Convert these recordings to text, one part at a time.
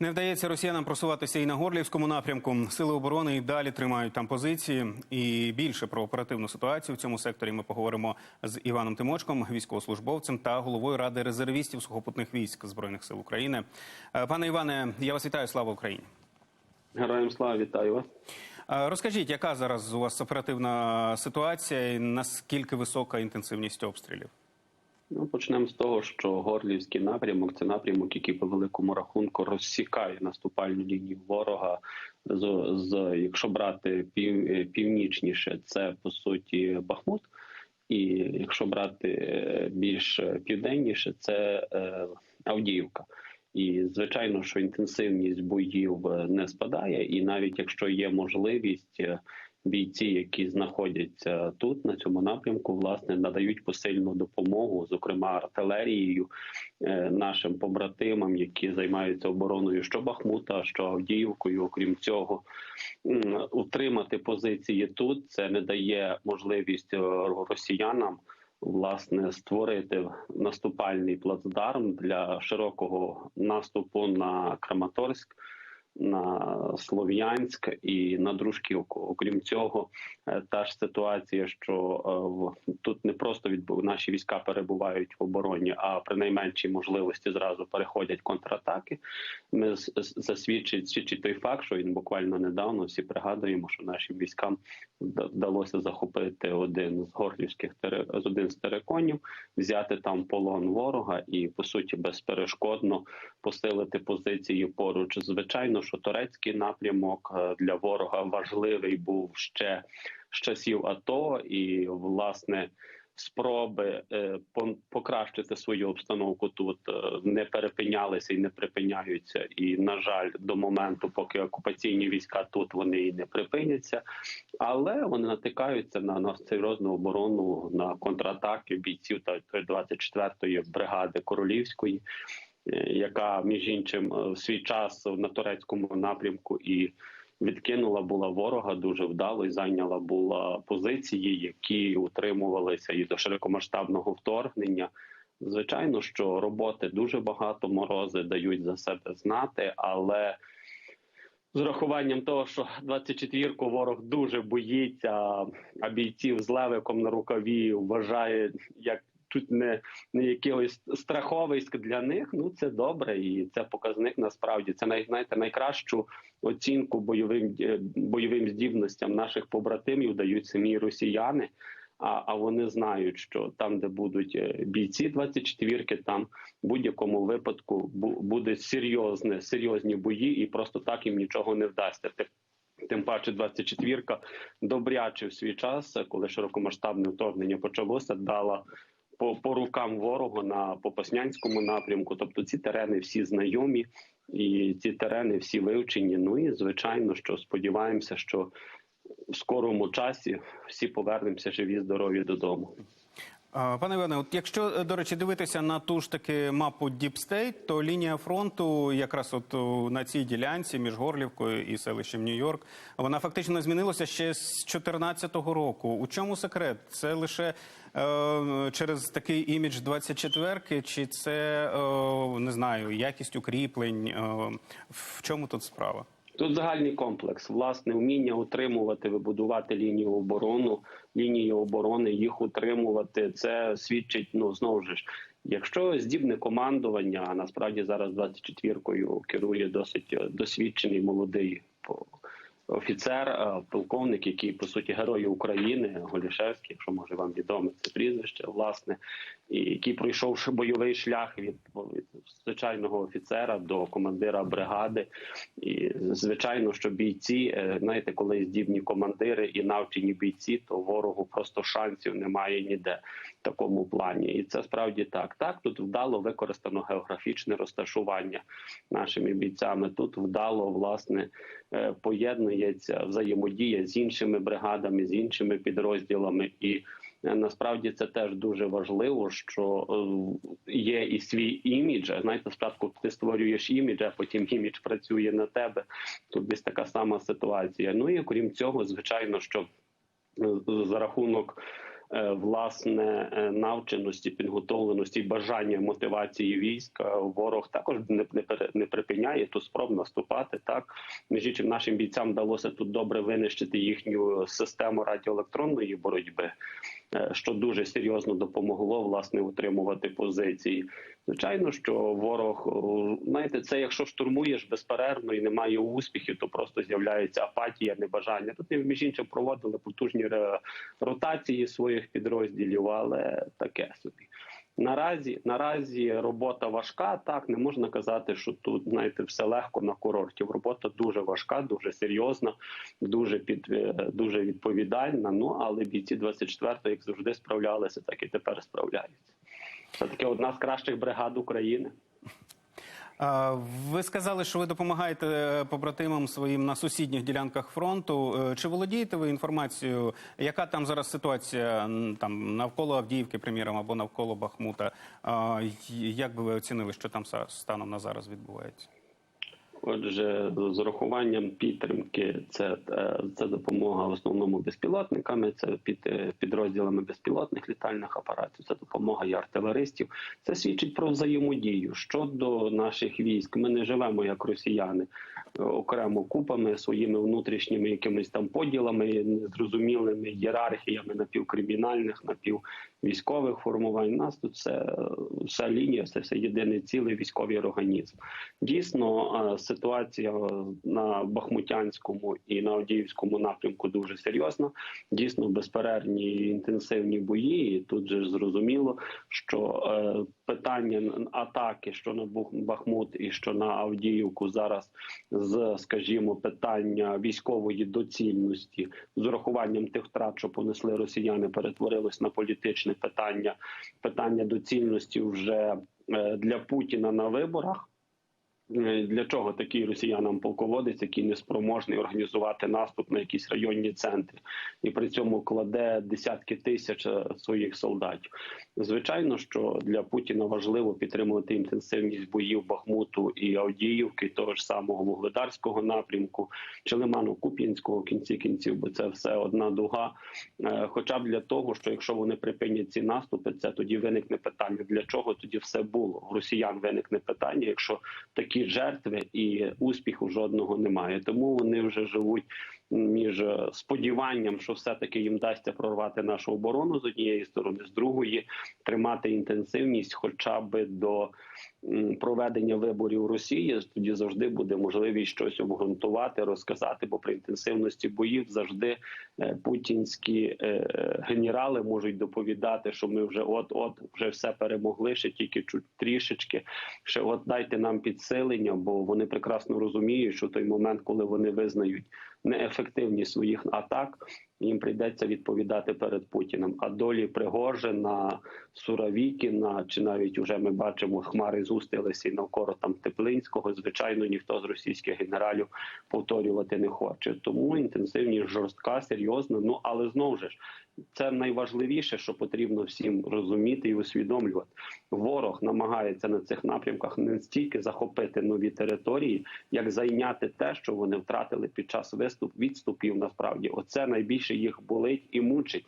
Не вдається росіянам просуватися і на горлівському напрямку. Сили оборони і далі тримають там позиції. І більше про оперативну ситуацію в цьому секторі ми поговоримо з Іваном Тимочком, військовослужбовцем та головою ради резервістів сухопутних військ збройних сил України. Е, Пане Іване, я вас вітаю. Слава Україні. Героям слава вітаю вас. Е, Розкажіть, яка зараз у вас оперативна ситуація і наскільки висока інтенсивність обстрілів? Ну, почнемо з того, що Горлівський напрямок це напрямок, який по великому рахунку розсікає наступальну лінію ворога. З, з якщо брати пів, північніше, це по суті Бахмут. І якщо брати е, більш південніше, це е, Авдіївка. І звичайно, що інтенсивність боїв е, не спадає, і навіть якщо є можливість, е, бійці, які знаходяться тут на цьому напрямку, власне надають посильну допомогу, зокрема артилерією е, нашим побратимам, які займаються обороною що Бахмута, що Авдіївкою. Окрім цього, утримати позиції тут це не дає можливість е, росіянам. Власне, створити наступальний плацдарм для широкого наступу на Краматорськ, на Слов'янськ і на Дружківку. Окрім цього, е, та ж ситуація, що е, тут не просто відбу... наші війська перебувають в обороні, а при найменшій можливості зразу переходять контратаки. Ми засвідчить свідчить той факт, що він буквально недавно всі пригадуємо, що нашим військам вда- вдалося захопити один з горлівських з один з тереконів, взяти там полон ворога і по суті безперешкодно посилити позиції поруч. Звичайно, що турецький напрямок е, для ворога важливий був ще з часів АТО, і власне спроби е, покращити свою обстановку тут е, не перепинялися і не припиняються. І на жаль, до моменту, поки окупаційні війська тут вони і не припиняться, але вони натикаються на, на серйозну оборону на контратаки бійців та 24-ї бригади королівської яка між іншим е, в свій час на турецькому напрямку і відкинула була ворога дуже вдало і зайняла була позиції, які утримувалися і до широкомасштабного вторгнення. Звичайно, що роботи дуже багато морози дають за себе знати, але з урахуванням того, що 24-ку ворог дуже боїться, а бійців з левиком на рукаві вважає як чуть не, не якийсь страховиськ для них. Ну це добре, і це показник насправді. Це най, знаєте, найкращу оцінку бойовим е, бойовим здібностям наших побратимів дають самі росіяни. А, а вони знають, що там, де будуть е, бійці 24-ки, там в будь-якому випадку бу- буде серйозне, серйозні бої, і просто так їм нічого не вдасться. Тим паче 24-ка добряче в свій час, коли широкомасштабне вторгнення почалося, дала по, по рукам ворога на Попаснянському напрямку. Тобто ці терени всі знайомі, і ці терени всі вивчені. Ну і звичайно, що сподіваємося, що в скорому часі всі повернемося живі, здорові додому. Пане Іване, от якщо е, до речі дивитися на ту ж таки мапу State, то лінія фронту, якраз от на цій ділянці між Горлівкою і селищем Нью-Йорк, вона фактично змінилася ще з 2014 року. У чому секрет? Це лише е, через такий імідж 24-ки, чи це е, не знаю, якість укріплень? Е, в чому тут справа? Тут загальний комплекс, власне, вміння утримувати, вибудувати лінію оборону, лінію оборони, їх утримувати. Це свідчить, ну знову ж, якщо здібне командування, а насправді зараз 24-кою керує досить е, досвідчений молодий офіцер, е, полковник, який по суті герой України, Голішевський, якщо може вам відомо це прізвище, власне, і який пройшов бойовий шлях від, звичайного офіцера до командира бригади. І звичайно, що бійці, е, знаєте, коли здібні командири і навчені бійці, то ворогу просто шансів немає ніде такому плані. І це справді так. Так, тут вдало використано географічне розташування нашими бійцями. Тут вдало власне е, поєднується взаємодія з іншими бригадами, з іншими підрозділами і. Е, Насправді це теж дуже важливо, що е, є і свій імідж. Знаєте, спочатку ти створюєш імідж, а потім імідж працює на тебе. Тут десь така сама ситуація. Ну і окрім цього, звичайно, що за рахунок власне е, навченості, підготовленості, бажання мотивації війська ворог також не не, не припиняє ту спроб наступати. Так між іншим, нашим бійцям вдалося тут добре винищити їхню систему радіоелектронної боротьби, е, що дуже серйозно допомогло власне утримувати позиції. Звичайно, що ворог знаєте, це якщо штурмуєш безперервно і немає успіхів, то просто з'являється апатія, небажання. Тут між іншим проводили потужні ротації своїх підрозділів, але таке собі. Наразі наразі робота важка. Так не можна казати, що тут знаєте все легко на курорті. Робота дуже важка, дуже серйозна, дуже під е, дуже відповідальна. Ну але бійці 24-го, як завжди, справлялися, так і тепер справляються. Це таки одна з кращих бригад України. Ви сказали, що ви допомагаєте е, побратимам своїм на сусідніх ділянках фронту. Е, Чи володієте ви інформацією, яка там зараз ситуація там навколо Авдіївки, приміром, або навколо Бахмута? Як би ви оцінили, що там станом на зараз відбувається? Отже, з урахуванням підтримки, це, е, це допомога в основному безпілотниками, це під е, підрозділами безпілотних літальних апаратів, це допомога і артилеристів. Це свідчить про взаємодію щодо наших військ. Ми не живемо як росіяни е, окремо купами своїми внутрішніми якимись там поділами, незрозумілими ієрархіями напівкримінальних, напіввійськових формувань. У нас тут все, вся лінія, це все єдиний цілий військовий організм. Дійсно, ситуація на Бахмутянському і на Авдіївському напрямку дуже серйозна. Дійсно, безперервні інтенсивні бої. І тут же зрозуміло, що е, питання атаки, що на Бахмут і що на Авдіївку, зараз з, скажімо, питання військової доцільності з урахуванням тих втрат, що понесли росіяни, перетворилось на політичне питання. Питання доцільності вже е, для Путіна на виборах. Е, Для чого такий росіянам полководець, який не спроможний організувати наступ на якісь районні центри, і при цьому кладе десятки тисяч е, своїх солдатів? Звичайно, що для Путіна важливо підтримувати інтенсивність боїв Бахмуту і Авдіївки, того ж самого Вугледарського напрямку, чи Лимано-Куп'янського в кінці кінців, бо це все одна дуга. Е, Хоча б для того, що якщо вони припинять ці наступи, це тоді виникне питання, для чого тоді все було. У росіян виникне питання, якщо такі жертви і успіху жодного немає. Тому вони вже живуть між е, сподіванням, що все-таки їм вдасться прорвати нашу оборону з однієї сторони, з другої тримати інтенсивність, хоча б до проведення виборів Росії. Тоді завжди буде можливість щось обґрунтувати, розказати. Бо при інтенсивності боїв завжди е, путінські е, генерали можуть доповідати, що ми вже от-от вже все перемогли, ще тільки чуть трішечки. Ще от дайте нам підсилення, бо вони прекрасно розуміють, що той момент, коли вони визнають неефективність своїх атак, їм прийдеться відповідати перед Путіним. А долі Пригожина, Суровікіна, чи навіть уже ми бачимо, хмари зустилися і навколо там Теплинського. Звичайно, ніхто з російських генералів повторювати не хоче. Тому інтенсивність жорстка, серйозна. Ну але знову ж це найважливіше, що потрібно всім розуміти і усвідомлювати. Ворог намагається на цих напрямках не стільки захопити нові території, як зайняти те, що вони втратили під час виступ відступів. Насправді, оце найбільше їх болить і мучить.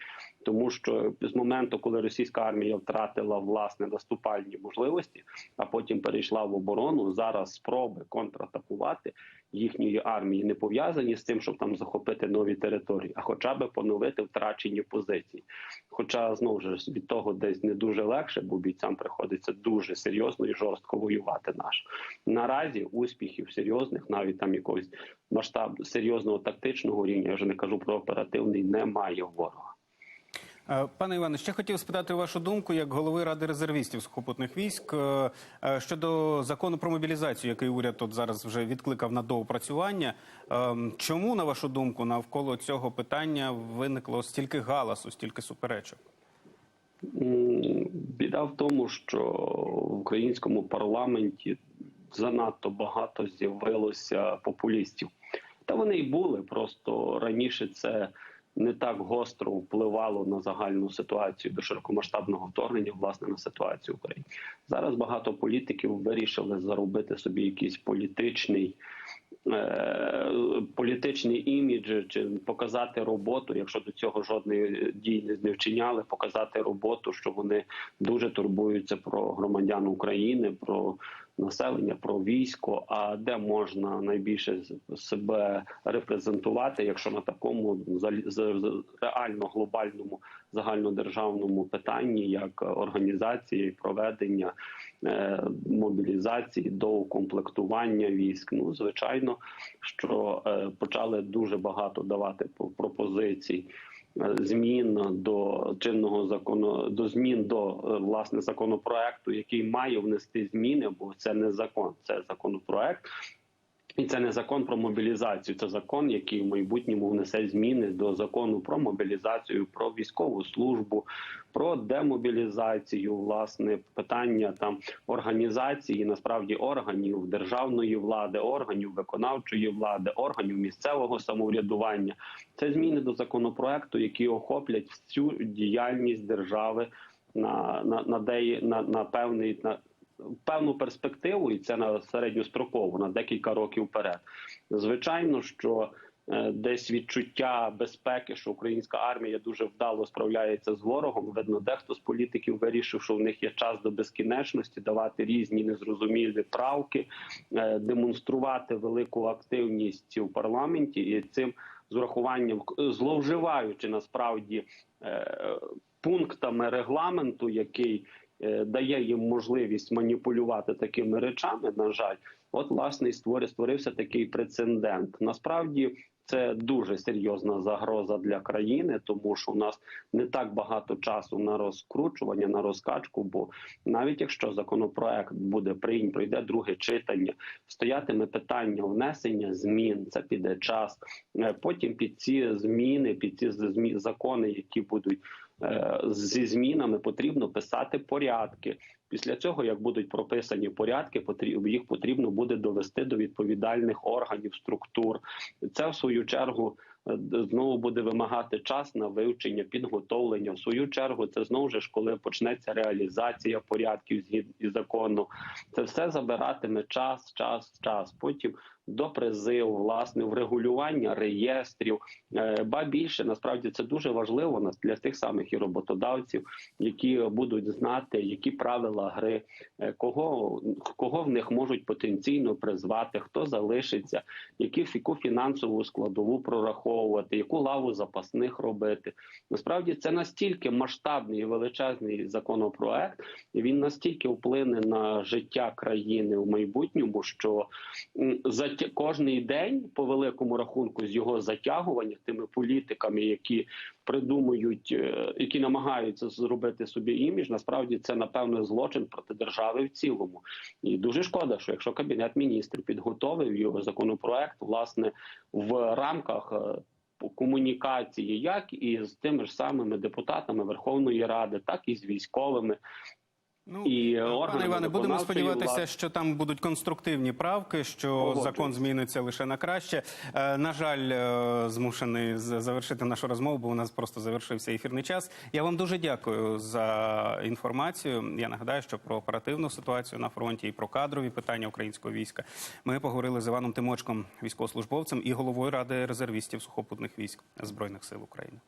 Тому що з моменту, коли російська армія втратила власне наступальні можливості, а потім перейшла в оборону, зараз спроби контратакувати їхньої армії не пов'язані з тим, щоб там захопити нові території, а хоча б поновити втрачені позиції. Хоча знову ж від того десь не дуже легше, бо бійцям приходиться дуже серйозно і жорстко воювати. Наш наразі успіхів серйозних, навіть там якогось масштаб серйозного тактичного рівня, я вже не кажу про оперативний, немає ворога. Е, Пане Іване, ще хотів спитати вашу думку як голови ради резервістів сухопутних військ е, е, щодо закону про мобілізацію, який уряд тут зараз вже відкликав на доопрацювання. Чому, на вашу думку, навколо цього питання виникло стільки галасу, стільки суперечок? Біда в тому, що в українському парламенті занадто багато з'явилося популістів. Та вони й були просто раніше це не так гостро впливало на загальну ситуацію до широкомасштабного вторгнення, власне, на ситуацію в Україні. Зараз багато політиків вирішили заробити собі якийсь політичний е, політичний імідж чи показати роботу, якщо до цього жодної дії не- не вчиняли, показати роботу, що вони дуже турбуються про громадян України, про населення, про військо. А де можна найбільше себе репрезентувати, якщо на такому реально глобальному загальнодержавному питанні, як організація і проведення е, мобілізації до укомплектування військ. Ну звичайно, що е, почали дуже багато давати по- пропозицій. Е, Змін до чинного закону до змін до е, власне законопроекту, який має внести зміни, бо це не закон, це законопроект, і це не закон про мобілізацію. Це закон, який в майбутньому внесе зміни до закону про мобілізацію, про військову службу, про демобілізацію, власне, питання там організації, насправді органів державної влади, органів виконавчої влади, органів місцевого самоврядування. Це зміни до законопроекту, які охоплять всю діяльність держави на, на, на, на, на певний на певну перспективу, і це на середньострокову, на декілька років вперед. Звичайно, що е, десь відчуття безпеки, що українська армія дуже вдало справляється з ворогом. Видно, дехто з політиків вирішив, що в них є час до безкінечності, давати різні незрозумілі правки, е, демонструвати велику активність у парламенті і цим з урахуванням зловживаючи насправді е, пунктами регламенту, який е, дає їм можливість маніпулювати такими речами. На жаль, от власне і створив, створився такий прецедент. Насправді. Це дуже серйозна загроза для країни, тому що у нас не так багато часу на розкручування, на розкачку. Бо навіть якщо законопроект буде прийнят, пройде друге читання, стоятиме питання внесення змін. Це піде час. Е, Потім під ці зміни, під ці закони, які будуть е, зі змінами, потрібно писати порядки. Після цього, як будуть прописані порядки, їх потрібно буде довести до відповідальних органів структур. Це в свою чергу е, знову буде вимагати час на вивчення, підготовлення. В свою чергу, це знову ж коли почнеться реалізація порядків згідно закону. Це все забиратиме час, час, час. Потім до призиву, власне, врегулювання реєстрів. Е, Ба більше насправді це дуже важливо для тих самих і роботодавців, які будуть знати, які правила гри, е, кого, кого в них можуть потенційно призвати, хто залишиться, які яку фінансову складову прораховувати, яку лаву запасних робити. Насправді це настільки масштабний і величезний законопроект, і він настільки вплине на життя країни в майбутньому, що м, кожний день, по великому рахунку, з його затягування тими політиками, які придумують, е, які намагаються зробити собі імідж, насправді це напевно злочин проти держави в цілому. І дуже шкода, що якщо кабінет міністрів підготовив його законопроект, власне, в рамках. е, Комунікації, як і з тими ж самими депутатами Верховної Ради, так і з військовими, Ну, І, е, пане органи Іване, будемо сподіватися, влади. що там будуть конструктивні правки, що Погоджуюсь. закон зміниться лише на краще. Е, на жаль, е, змушений завершити нашу розмову, бо у нас просто завершився ефірний час. Я вам дуже дякую за інформацію. Я нагадаю, що про оперативну ситуацію на фронті і про кадрові питання українського війська ми поговорили з Іваном Тимочком, військовослужбовцем і головою ради резервістів сухопутних військ збройних сил України.